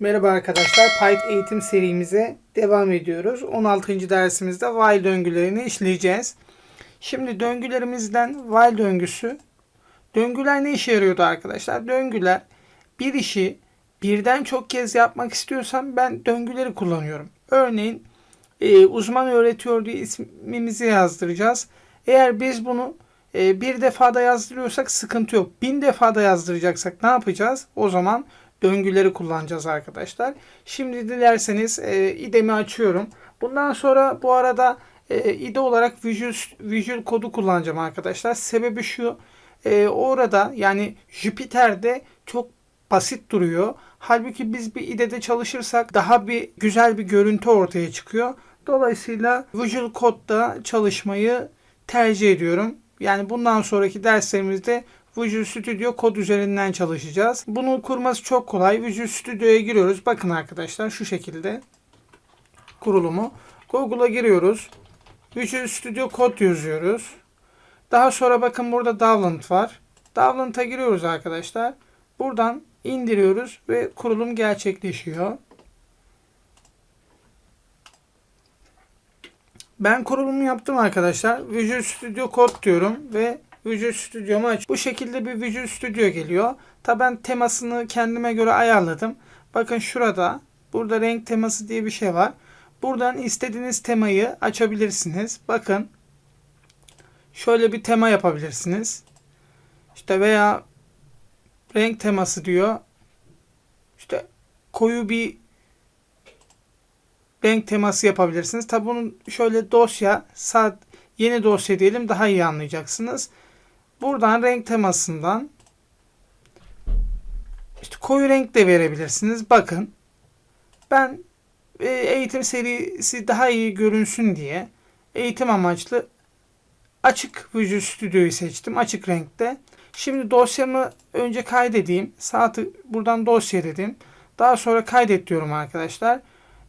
Merhaba arkadaşlar, Python eğitim serimize devam ediyoruz. 16. dersimizde while döngülerini işleyeceğiz. Şimdi döngülerimizden while döngüsü. Döngüler ne işe yarıyordu arkadaşlar? Döngüler bir işi birden çok kez yapmak istiyorsam ben döngüleri kullanıyorum. Örneğin e, uzman öğretiyor diye ismimizi yazdıracağız. Eğer biz bunu e, bir defada yazdırıyorsak sıkıntı yok. Bin defada yazdıracaksak ne yapacağız? O zaman döngüleri kullanacağız arkadaşlar. Şimdi dilerseniz e, idemi açıyorum. Bundan sonra bu arada e, ide olarak Visual, Visual kodu kullanacağım arkadaşlar. Sebebi şu. E, orada yani Jupyter'de çok basit duruyor. Halbuki biz bir IDE'de çalışırsak daha bir güzel bir görüntü ortaya çıkıyor. Dolayısıyla Visual Code'da çalışmayı tercih ediyorum. Yani bundan sonraki derslerimizde Visual Studio kod üzerinden çalışacağız. Bunu kurması çok kolay. Visual Studio'ya giriyoruz. Bakın arkadaşlar şu şekilde kurulumu. Google'a giriyoruz. Visual Studio kod yazıyoruz. Daha sonra bakın burada download var. Download'a giriyoruz arkadaşlar. Buradan indiriyoruz ve kurulum gerçekleşiyor. Ben kurulumu yaptım arkadaşlar. Visual Studio Code diyorum ve Visual Studio'mu aç. Bu şekilde bir Visual Studio geliyor. Tabi ben temasını kendime göre ayarladım. Bakın şurada burada renk teması diye bir şey var. Buradan istediğiniz temayı açabilirsiniz. Bakın şöyle bir tema yapabilirsiniz. İşte veya renk teması diyor. İşte koyu bir renk teması yapabilirsiniz. Tabi bunun şöyle dosya, saat yeni dosya diyelim daha iyi anlayacaksınız. Buradan renk temasından işte koyu renk de verebilirsiniz. Bakın ben e, eğitim serisi daha iyi görünsün diye eğitim amaçlı açık Visual Studio'yu seçtim. Açık renkte. Şimdi dosyamı önce kaydedeyim. Saati buradan dosya dedim. Daha sonra kaydet diyorum arkadaşlar.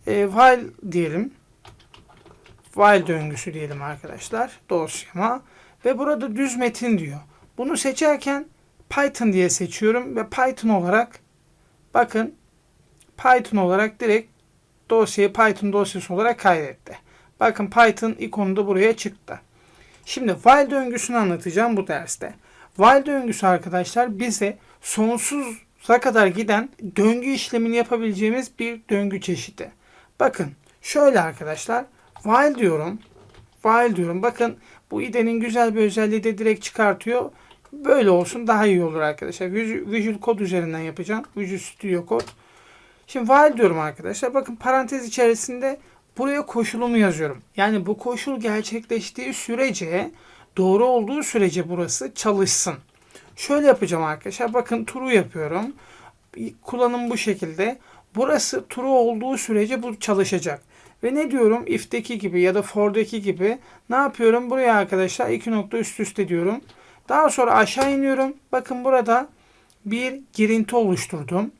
E, while diyelim. While döngüsü diyelim arkadaşlar dosyama. Ve burada düz metin diyor. Bunu seçerken Python diye seçiyorum ve Python olarak bakın Python olarak direkt dosyayı Python dosyası olarak kaydetti. Bakın Python ikonu da buraya çıktı. Şimdi while döngüsünü anlatacağım bu derste. While döngüsü arkadaşlar bize sonsuza kadar giden döngü işlemini yapabileceğimiz bir döngü çeşidi. Bakın şöyle arkadaşlar while diyorum. While diyorum. Bakın bu IDE'nin güzel bir özelliği de direkt çıkartıyor. Böyle olsun daha iyi olur arkadaşlar. Visual Code üzerinden yapacağım. Visual Studio Code. Şimdi while diyorum arkadaşlar. Bakın parantez içerisinde buraya koşulumu yazıyorum. Yani bu koşul gerçekleştiği sürece doğru olduğu sürece burası çalışsın. Şöyle yapacağım arkadaşlar. Bakın true yapıyorum. Kullanım bu şekilde. Burası true olduğu sürece bu çalışacak. Ve ne diyorum? If'teki gibi ya da for'daki gibi ne yapıyorum? Buraya arkadaşlar iki nokta üst üste diyorum. Daha sonra aşağı iniyorum. Bakın burada bir girinti oluşturdum.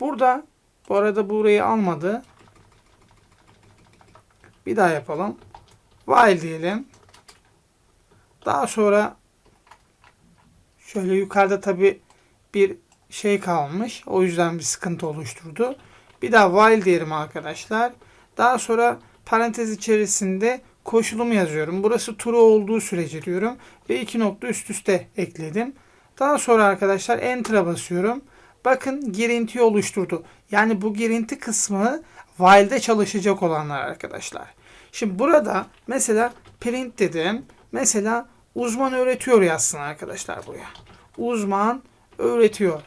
Burada bu arada burayı almadı. Bir daha yapalım. While diyelim. Daha sonra şöyle yukarıda tabi bir şey kalmış. O yüzden bir sıkıntı oluşturdu. Bir daha while diyelim arkadaşlar. Daha sonra parantez içerisinde koşulumu yazıyorum. Burası true olduğu sürece diyorum. Ve iki nokta üst üste ekledim. Daha sonra arkadaşlar enter'a basıyorum. Bakın girinti oluşturdu. Yani bu girinti kısmı while'de çalışacak olanlar arkadaşlar. Şimdi burada mesela print dedim. Mesela uzman öğretiyor yazsın arkadaşlar buraya. Uzman öğretiyor.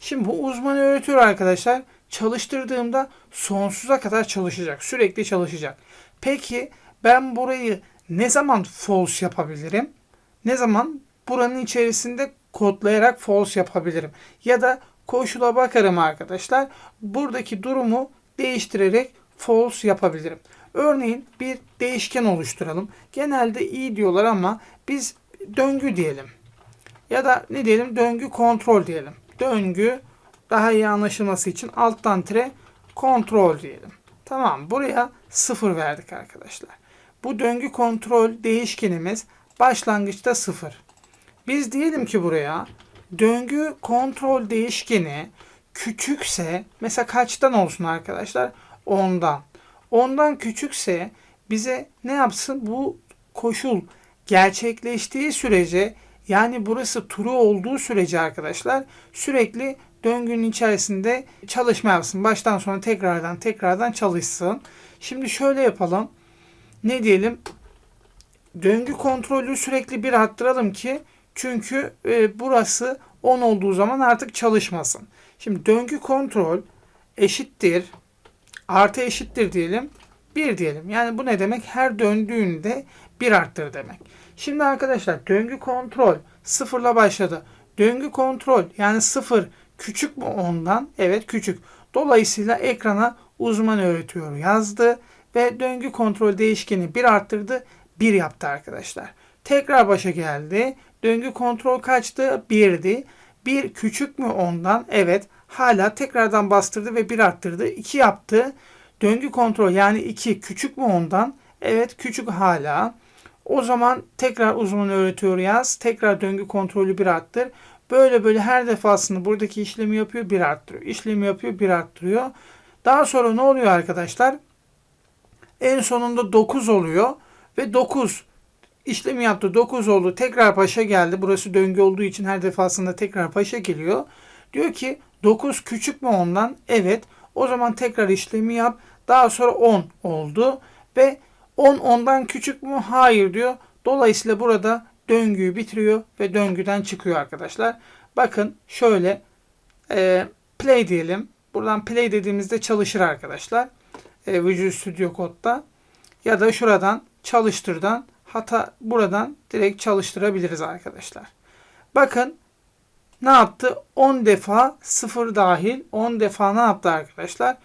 Şimdi bu uzman öğretiyor arkadaşlar çalıştırdığımda sonsuza kadar çalışacak. Sürekli çalışacak. Peki ben burayı ne zaman false yapabilirim? Ne zaman buranın içerisinde kodlayarak false yapabilirim? Ya da koşula bakarım arkadaşlar. Buradaki durumu değiştirerek false yapabilirim. Örneğin bir değişken oluşturalım. Genelde iyi diyorlar ama biz döngü diyelim. Ya da ne diyelim döngü kontrol diyelim. Döngü daha iyi anlaşılması için alttan tire kontrol diyelim. Tamam buraya sıfır verdik arkadaşlar. Bu döngü kontrol değişkenimiz başlangıçta sıfır. Biz diyelim ki buraya döngü kontrol değişkeni küçükse mesela kaçtan olsun arkadaşlar? 10'dan. 10'dan küçükse bize ne yapsın? Bu koşul gerçekleştiği sürece yani burası turu olduğu sürece arkadaşlar sürekli döngünün içerisinde çalışma yapsın. Baştan sona tekrardan tekrardan çalışsın. Şimdi şöyle yapalım. Ne diyelim? Döngü kontrolü sürekli bir arttıralım ki çünkü e, burası 10 olduğu zaman artık çalışmasın. Şimdi döngü kontrol eşittir artı eşittir diyelim. 1 diyelim. Yani bu ne demek? Her döndüğünde 1 arttır demek. Şimdi arkadaşlar döngü kontrol sıfırla başladı. Döngü kontrol yani sıfır küçük mü ondan? Evet küçük. Dolayısıyla ekrana uzman öğretiyor yazdı ve döngü kontrol değişkeni 1 arttırdı 1 yaptı arkadaşlar. Tekrar başa geldi. Döngü kontrol kaçtı? 1'di. 1 küçük mü ondan? Evet. Hala tekrardan bastırdı ve 1 arttırdı. 2 yaptı. Döngü kontrol yani 2 küçük mü ondan? Evet küçük hala. O zaman tekrar uzman öğretiyor yaz. Tekrar döngü kontrolü 1 arttır. Böyle böyle her defasında buradaki işlemi yapıyor 1 arttırıyor. İşlemi yapıyor 1 arttırıyor. Daha sonra ne oluyor arkadaşlar? En sonunda 9 oluyor ve 9 işlemi yaptı. 9 oldu. Tekrar paşa geldi. Burası döngü olduğu için her defasında tekrar paşa geliyor. Diyor ki 9 küçük mü ondan? Evet. O zaman tekrar işlemi yap. Daha sonra 10 oldu ve 10 ondan küçük mü? Hayır diyor. Dolayısıyla burada döngüyü bitiriyor ve döngüden çıkıyor arkadaşlar. Bakın şöyle e, play diyelim. Buradan play dediğimizde çalışır arkadaşlar. E, Visual Studio Code'da. Ya da şuradan çalıştırdan hata buradan direkt çalıştırabiliriz arkadaşlar. Bakın ne yaptı? 10 defa sıfır dahil 10 defa ne yaptı arkadaşlar?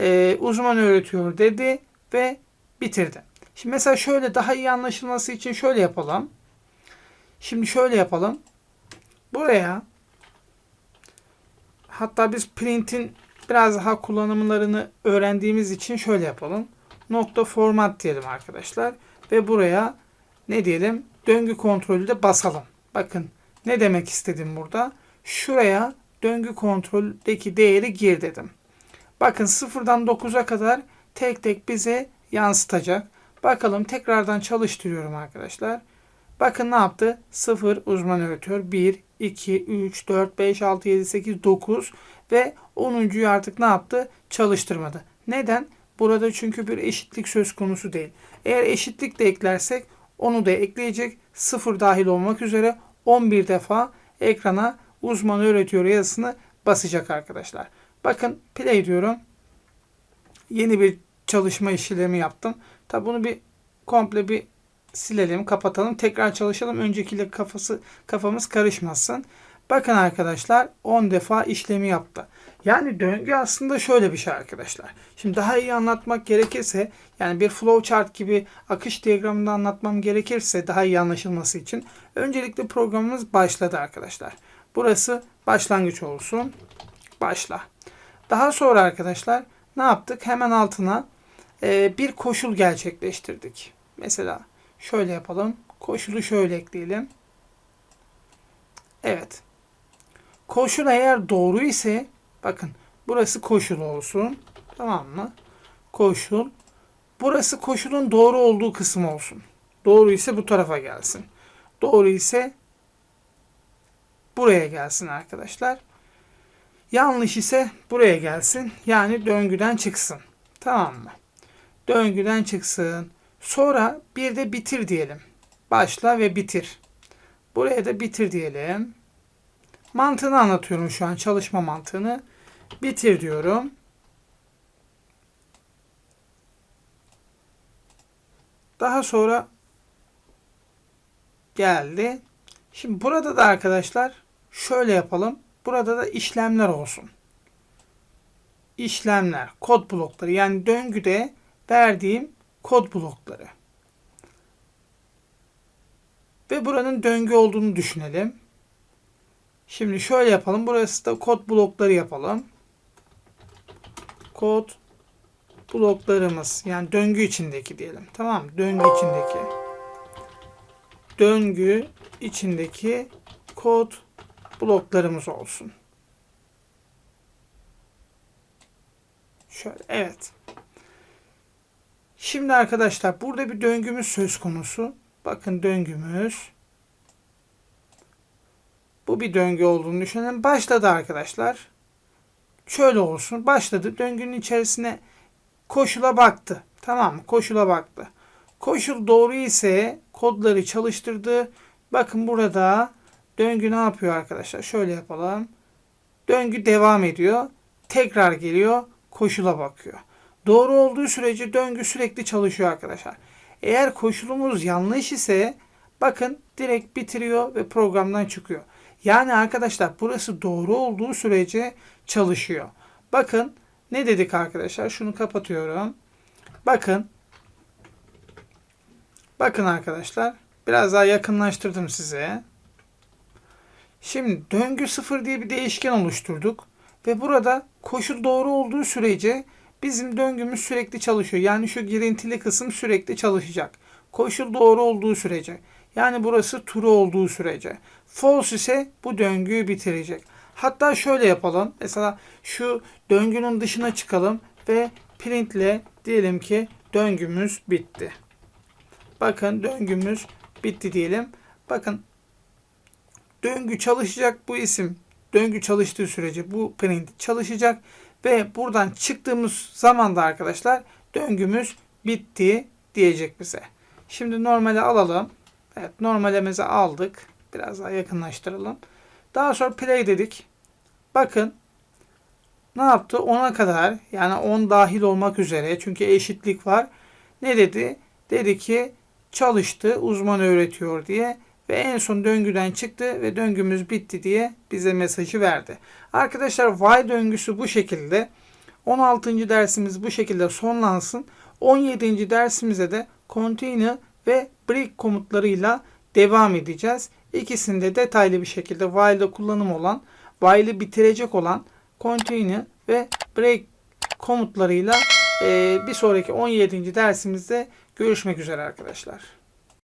Ee, uzman öğretiyor dedi ve bitirdi. Şimdi mesela şöyle daha iyi anlaşılması için şöyle yapalım. Şimdi şöyle yapalım. Buraya hatta biz print'in biraz daha kullanımlarını öğrendiğimiz için şöyle yapalım. Nokta format diyelim arkadaşlar. Ve buraya ne diyelim? Döngü kontrolü de basalım. Bakın ne demek istedim burada? Şuraya döngü kontroldeki değeri gir dedim. Bakın sıfırdan 9'a kadar tek tek bize yansıtacak. Bakalım tekrardan çalıştırıyorum arkadaşlar. Bakın ne yaptı? 0 uzman öğretiyor. 1, 2, 3, 4, 5, 6, 7, 8, 9 ve 10.yu artık ne yaptı? Çalıştırmadı. Neden? Burada çünkü bir eşitlik söz konusu değil. Eğer eşitlik de eklersek onu da ekleyecek. 0 dahil olmak üzere 11 defa ekrana uzman öğretiyor yazısını basacak arkadaşlar. Bakın play diyorum. Yeni bir çalışma işlemi yaptım. Tabi bunu bir komple bir silelim, kapatalım. Tekrar çalışalım. Öncekiyle kafası kafamız karışmasın. Bakın arkadaşlar 10 defa işlemi yaptı. Yani döngü aslında şöyle bir şey arkadaşlar. Şimdi daha iyi anlatmak gerekirse yani bir flowchart gibi akış diyagramında anlatmam gerekirse daha iyi anlaşılması için öncelikle programımız başladı arkadaşlar. Burası başlangıç olsun. Başla. Daha sonra arkadaşlar ne yaptık? Hemen altına bir koşul gerçekleştirdik. Mesela şöyle yapalım. Koşulu şöyle ekleyelim. Evet. Koşul eğer doğru ise bakın burası koşul olsun. Tamam mı? Koşul. Burası koşulun doğru olduğu kısım olsun. Doğru ise bu tarafa gelsin. Doğru ise buraya gelsin arkadaşlar. Yanlış ise buraya gelsin. Yani döngüden çıksın. Tamam mı? Döngüden çıksın. Sonra bir de bitir diyelim. Başla ve bitir. Buraya da bitir diyelim. Mantığını anlatıyorum şu an. Çalışma mantığını. Bitir diyorum. Daha sonra geldi. Şimdi burada da arkadaşlar şöyle yapalım. Burada da işlemler olsun. İşlemler, kod blokları yani döngüde verdiğim kod blokları. Ve buranın döngü olduğunu düşünelim. Şimdi şöyle yapalım. Burası da kod blokları yapalım. Kod bloklarımız yani döngü içindeki diyelim. Tamam mı? Döngü içindeki. Döngü içindeki kod bloklarımız olsun. Şöyle evet. Şimdi arkadaşlar burada bir döngümüz söz konusu. Bakın döngümüz. Bu bir döngü olduğunu düşünelim. Başladı arkadaşlar. Şöyle olsun. Başladı. Döngünün içerisine koşula baktı. Tamam mı? Koşula baktı. Koşul doğru ise kodları çalıştırdı. Bakın burada döngü ne yapıyor arkadaşlar? Şöyle yapalım. Döngü devam ediyor. Tekrar geliyor. Koşula bakıyor. Doğru olduğu sürece döngü sürekli çalışıyor arkadaşlar. Eğer koşulumuz yanlış ise bakın direkt bitiriyor ve programdan çıkıyor. Yani arkadaşlar burası doğru olduğu sürece çalışıyor. Bakın ne dedik arkadaşlar? Şunu kapatıyorum. Bakın. Bakın arkadaşlar. Biraz daha yakınlaştırdım size. Şimdi döngü sıfır diye bir değişken oluşturduk. Ve burada koşul doğru olduğu sürece bizim döngümüz sürekli çalışıyor. Yani şu girintili kısım sürekli çalışacak. Koşul doğru olduğu sürece. Yani burası true olduğu sürece. False ise bu döngüyü bitirecek. Hatta şöyle yapalım. Mesela şu döngünün dışına çıkalım ve printle diyelim ki döngümüz bitti. Bakın döngümüz bitti diyelim. Bakın döngü çalışacak bu isim. Döngü çalıştığı sürece bu print çalışacak ve buradan çıktığımız zaman da arkadaşlar döngümüz bitti diyecek bize. Şimdi normale alalım. Evet normalimize aldık. Biraz daha yakınlaştıralım. Daha sonra play dedik. Bakın ne yaptı? 10'a kadar yani 10 dahil olmak üzere çünkü eşitlik var. Ne dedi? Dedi ki çalıştı uzman öğretiyor diye ve en son döngüden çıktı ve döngümüz bitti diye bize mesajı verdi. Arkadaşlar while döngüsü bu şekilde. 16. dersimiz bu şekilde sonlansın. 17. dersimize de continue ve break komutlarıyla devam edeceğiz. İkisinde detaylı bir şekilde while'da kullanım olan, while'ı bitirecek olan continue ve break komutlarıyla bir sonraki 17. dersimizde görüşmek üzere arkadaşlar.